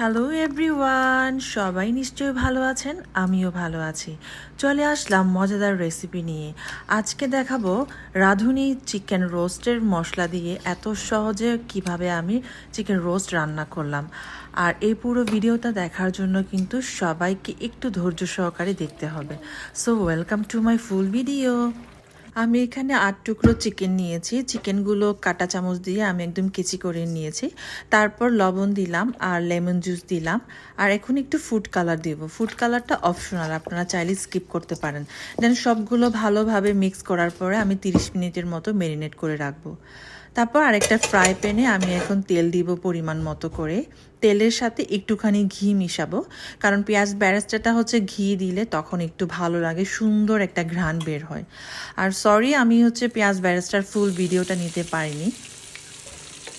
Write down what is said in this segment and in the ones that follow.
Hello everyone সবাই নিশ্চয়ই ভালো আছেন? আমিও ভালো আছি। চলে আসলাম মজাদার রেসিপি নিয়ে। আজকে দেখাবো রাঁধুনি চিকেন রোস্টের মশলা দিয়ে এত সহজে কীভাবে আমি চিকেন রোস্ট রান্না করলাম। আর এই পুরো ভিডিওটা দেখার জন্য কিন্তু সবাইকে একটু ধৈর্য সহকারে দেখতে হবে। So welcome to my full video আমি এখানে আট টুকরো চিকেন নিয়েছি। চিকেনগুলো কাটা চামচ দিয়ে আমি একদম কেচি করে নিয়েছি। তারপর লবণ দিলাম আর লেমন জুস দিলাম। আর এখন একটু ফুড কালার দিব। ফুড কালারটা অপশনাল আপনারা চাইলে স্কিপ করতে পারেন। দেন সবগুলো ভালোভাবে মিক্স করার পরে আমি 30 মিনিটের মতো মেরিনেট করে রাখব। তারপর আরেকটা ফ্রাই প্যানে আমি এখন তেল দিব পরিমাণ মতো করে। তেলের সাথে একটুখানি ঘি মিশাবো, কারণ পেঁয়াজ ব্যারেস্টাটা হচ্ছে ঘি দিলে তখন একটু ভালো লাগে, সুন্দর একটা ঘ্রাণ বের হয়। আর সরি আমি হচ্ছে পেঁয়াজ ব্যারেস্টার ফুল ভিডিওটা নিতে পারিনি।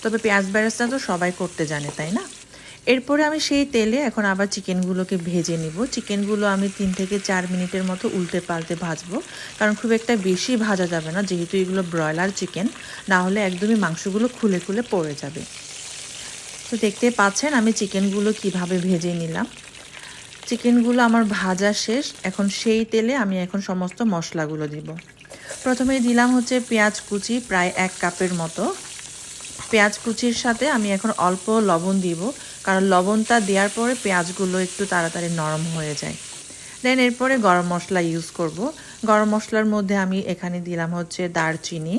তবে পেঁয়াজ ব্যারেস্তা তো সবাই করতে জানে, তাই না? এরপরে আমি সেই তেলে এখন আবার চিকেনগুলোকে ভেজে নিব। চিকেনগুলো আমি তিন থেকে চার মিনিটের মতো উল্টে পাল্টে ভাজবো। কারণ খুব একটা বেশি ভাজা যাবে না, যেহেতু এগুলো ব্রয়লার চিকেন, না হলে একদমই মাংসগুলো খুলে খুলে পড়ে যাবে। তো দেখতে পাচ্ছেন আমি চিকেনগুলো কীভাবে ভেজে নিলাম। চিকেনগুলো আমার ভাজা শেষ, এখন সেই তেলে আমি এখন সমস্ত মশলাগুলো দিব। প্রথমে দিলাম হচ্ছে পেঁয়াজ কুচি প্রায় এক কাপের মতো। পেঁয়াজ কুচির সাথে আমি এখন অল্প লবণ দিব। কারণ লবণটা দেওয়ার পরে পেঁয়াজগুলো একটু তাড়াতাড়ি নরম হয়ে যায়। দেন এরপরে গরম মশলা ইউজ করব। গরম মশলার মধ্যে আমি এখানে দিলাম হচ্ছে দারচিনি,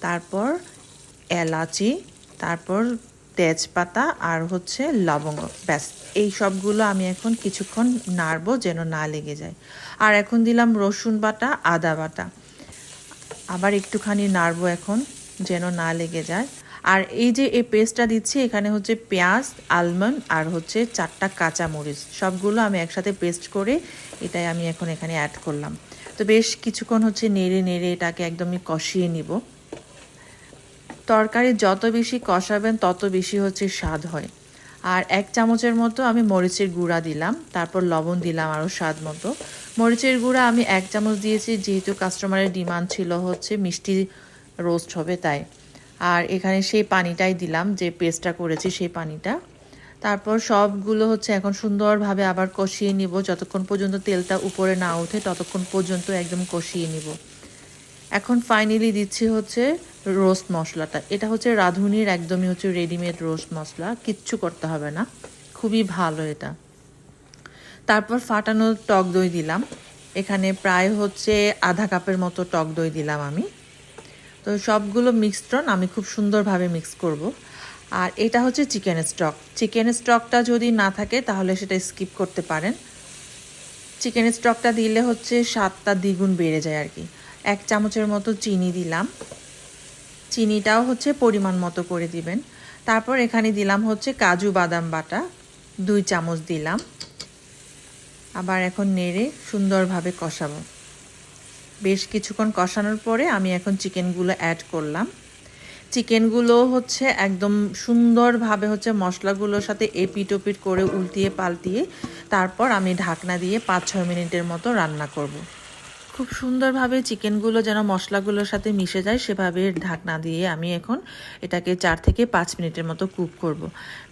তারপর এলাচি, তারপর তেজপাতা আর হচ্ছে লবঙ্গ। ব্যাস, এই সবগুলো আমি এখন কিছুক্ষণ নাড়বো যেন না লেগে যায়। আর এখন দিলাম রসুন বাটা, আদা বাটা। আবার একটুখানি নাড়বো এখন যেন না লেগে যায়। আর এই যে এই পেস্টটা দিচ্ছি, এখানে হচ্ছে পেঁয়াজ, আলমন্ড আর হচ্ছে চারটা কাঁচা মরিচ সবগুলো আমি একসাথে পেস্ট করে এটাই আমি এখন এখানে অ্যাড করলাম। তো বেশ কিছুক্ষণ হচ্ছে নেড়ে নেড়ে এটাকে একদমই কষিয়ে নিব। তরকারি যত বেশি কষাবেন, তত বেশি হচ্ছে স্বাদ হয়। আর এক চামচের মতো আমি মরিচের গুঁড়া দিলাম, তারপর লবণ দিলাম আরও স্বাদ মতো। মরিচের গুঁড়া আমি এক চামচ দিয়েছি, যেহেতু কাস্টমারের ডিমান্ড ছিল হচ্ছে মিষ্টি রোস্ট হবে তাই। আর এখানে সেই পানিটাই দিলাম, যে পেস্টটা করেছি সেই পানিটা। তারপর সবগুলো হচ্ছে এখন সুন্দরভাবে আবার কষিয়ে নিব। যতক্ষণ পর্যন্ত তেলটা উপরে না ওঠে, ততক্ষণ পর্যন্ত একদম কষিয়ে নিব। এখন ফাইনালি দিচ্ছি হচ্ছে রোস্ট মশলাটা। এটা হচ্ছে রাঁধুনির একদমই হচ্ছে রেডিমেড রোস্ট মশলা। কিচ্ছু করতে হবে না। খুবই ভালো এটা। তারপর ফাটানো টক দই দিলাম। এখানে প্রায় হচ্ছে আধা কাপের মতো টক দই দিলাম আমি। তো সবগুলো মিক্সড্রন আমি খুব সুন্দরভাবে মিক্স করব। আর এটা হচ্ছে চিকেন স্টক চিকেন স্টকটা যদি না থাকে, তাহলে সেটা স্কিপ করতে পারেন। চিকেন স্টকটা দিলে হচ্ছে স্বাদটা দ্বিগুণ বেড়ে যায় আর কি। এক চামচের মতো চিনি দিলাম। চিনিটাও হচ্ছে পরিমাণ মতো করে দিবেন। তারপর এখানে দিলাম হচ্ছে কাজু বাদাম বাটা। দুই চামচ দিলাম। আবার এখন নেড়ে সুন্দরভাবে কষাবো। বেশ কিছুক্ষণ কষানোর পরে আমি এখন চিকেনগুলো অ্যাড করলাম চিকেনগুলো হচ্ছে একদম সুন্দরভাবে হচ্ছে মশলাগুলোর সাথে এপিট ওপিট করে উল্টিয়ে পাল্টিয়ে তারপর আমি ঢাকনা দিয়ে পাঁচ ছয় মিনিটের মতো রান্না করব। খুব সুন্দরভাবে চিকেনগুলো যেন মশলাগুলোর সাথে মিশে যায়, সেভাবে ঢাকনা দিয়ে আমি এখন এটাকে চার থেকে পাঁচ মিনিটের মতো কুক করব।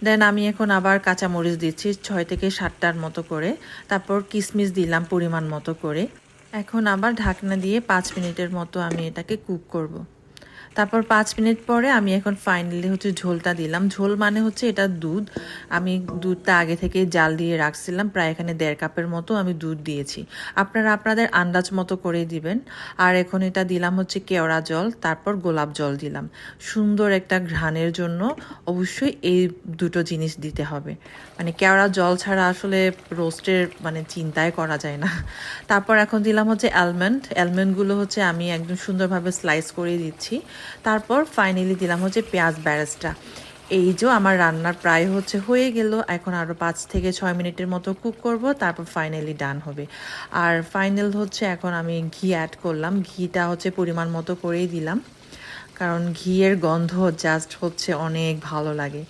দেন আমি এখন আবার কাঁচামরিচ দিচ্ছি ছয় থেকে সাতটার মতো করে তারপর কিশমিশ দিলাম পরিমাণ মতো করে এখন আবার ঢাকনা দিয়ে পাঁচ মিনিটের মতো আমি এটাকে কুক করব। তারপর পাঁচ মিনিট পরে আমি এখন ফাইনালি হচ্ছে ঝোলটা দিলাম। ঝোল মানে হচ্ছে এটা দুধ। আমি দুধটা আগে থেকে জাল দিয়ে রাখছিলাম, প্রায় এখানে দেড় কাপের মতো আমি দুধ দিয়েছি। আপনারা আপনাদের আন্দাজ মতো করে দিবেন। আর এখন এটা দিলাম হচ্ছে কেওড়া জল, তারপর গোলাপ জল দিলাম। সুন্দর একটা ঘ্রাণের জন্য অবশ্যই এই দুটো জিনিস দিতে হবে। মানে কেওড়া জল ছাড়া আসলে রোস্টের মানে চিন্তায় করা যায় না। তারপর এখন দিলাম হচ্ছে অ্যালমন্ড অ্যালমন্ডগুলো হচ্ছে আমি একদম সুন্দরভাবে স্লাইস করে দিচ্ছি। তারপর ফাইনালি দিলাম হচ্ছে পেঁয়াজ ব্যারেসটা এই যে আমার রান্নার প্রায় হচ্ছে হয়ে গেল, এখন আরও পাঁচ থেকে ছয় মিনিটের মতো কুক করব, তারপর ফাইনালি ডান হবে। আর ফাইনাল হচ্ছে এখন আমি ঘি অ্যাড করলাম, ঘিটা হচ্ছে পরিমাণ মতো করেই দিলাম। কারণ ঘিয়ের গন্ধ জাস্ট হচ্ছে অনেক ভালো লাগে।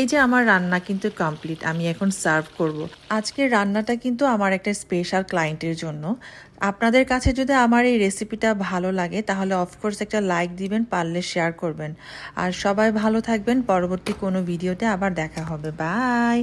এই যে আমার রান্না কিন্তু কমপ্লিট আমি এখন সার্ভ করব। আজকের রান্নাটা কিন্তু আমার একটা স্পেশাল ক্লায়েন্টের জন্য। আপনাদের কাছে যদি আমার এই রেসিপিটা ভালো লাগে, তাহলে অফকোর্স একটা লাইক দিবেন, পারলে শেয়ার করবেন। আর সবাই ভালো থাকবেন, পরবর্তী কোনো ভিডিওতে আবার দেখা হবে। বাই